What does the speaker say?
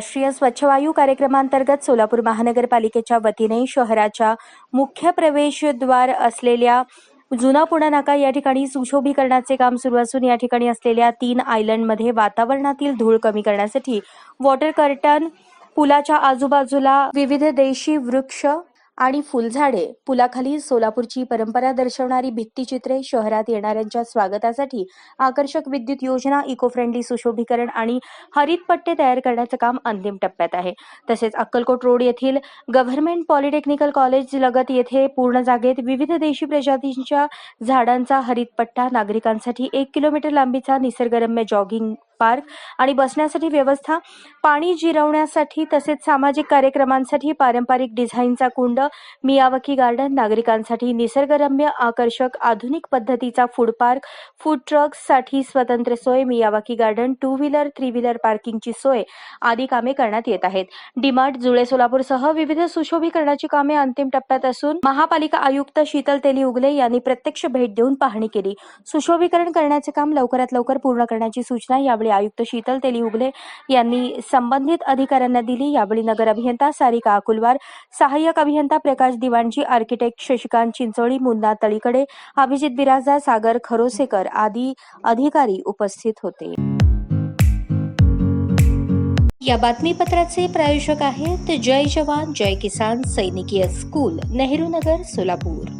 राष्ट्रीय स्वच्छ वायू कार्यक्रमांतर्गत सोलापूर महानगरपालिकेच्या वतीने शहराच्या मुख्य प्रवेशद्वार असलेल्या जुना पुणा नाका या ठिकाणी सुशोभीकरणाचे काम सुरू असून या ठिकाणी असलेल्या तीन आयलंडमध्ये वातावरणातील धूळ कमी करण्यासाठी वॉटर कर्टन पुलाच्या आजूबाजूला विविध देशी वृक्ष आणि फुलझाडे. पुलाखाली सोलापूरची परंपरा दर्शवणारी भित्तीचित्रे शहरात येणाऱ्यांच्या स्वागतासाठी आकर्षक विद्युत योजना इको फ्रेंडली सुशोभीकरण आणि हरित पट्टे तयार करण्याचं काम अंतिम टप्प्यात आहे. तसेच अक्कलकोट रोड येथील गव्हर्नमेंट पॉलिटेक्निकल कॉलेज लगत येथे पूर्ण जागेत विविध देशी प्रजातींच्या झाडांचा हरित पट्टा नागरिकांसाठी एक किलोमीटर लांबीचा निसर्गरम्य जॉगिंग पार्क आणि बसण्यासाठी व्यवस्था पाणी जिरवण्यासाठी तसेच सामाजिक कार्यक्रमांसाठी पारंपरिक डिझाईनचा कुंड मियावाकी गार्डन नागरिकांसाठी निसर्गरम्य आकर्षक आधुनिक पद्धतीचा फूड पार्क फूड ट्रक्ससाठी स्वतंत्र सोय Miyawaki garden two wheeler three wheeler पार्किंगची सोय आदी कामे करण्यात येत आहेत. डीमार्ट जुळे सोलापूरसह विविध सुशोभीकरणाची कामे अंतिम टप्प्यात असून महापालिका आयुक्त शीतल तेली उगले यांनी प्रत्यक्ष भेट देऊन पाहणी केली. सुशोभीकरण करण्याचे काम लवकरात लवकर पूर्ण करण्याची सूचना यावेळी आयुक्त शीतल तेली उगले यांनी संबंधित अधिकाऱ्यांना दिली. यावेळी नगर अभियंता सारिका अकुलवार सहाय्यक अभियंता प्रकाश दिवाणजी आर्किटेक्ट शशिकांत चिंचोळी मुन्ना तळीकडे अभिजित बिराजा सागर खरोसेकर आदी अधिकारी उपस्थित होते. या बातमीपत्राचे प्रायोजक आहेत जय जवान जय किसान सैनिकीय स्कूल नेहरू नगर सोलापूर.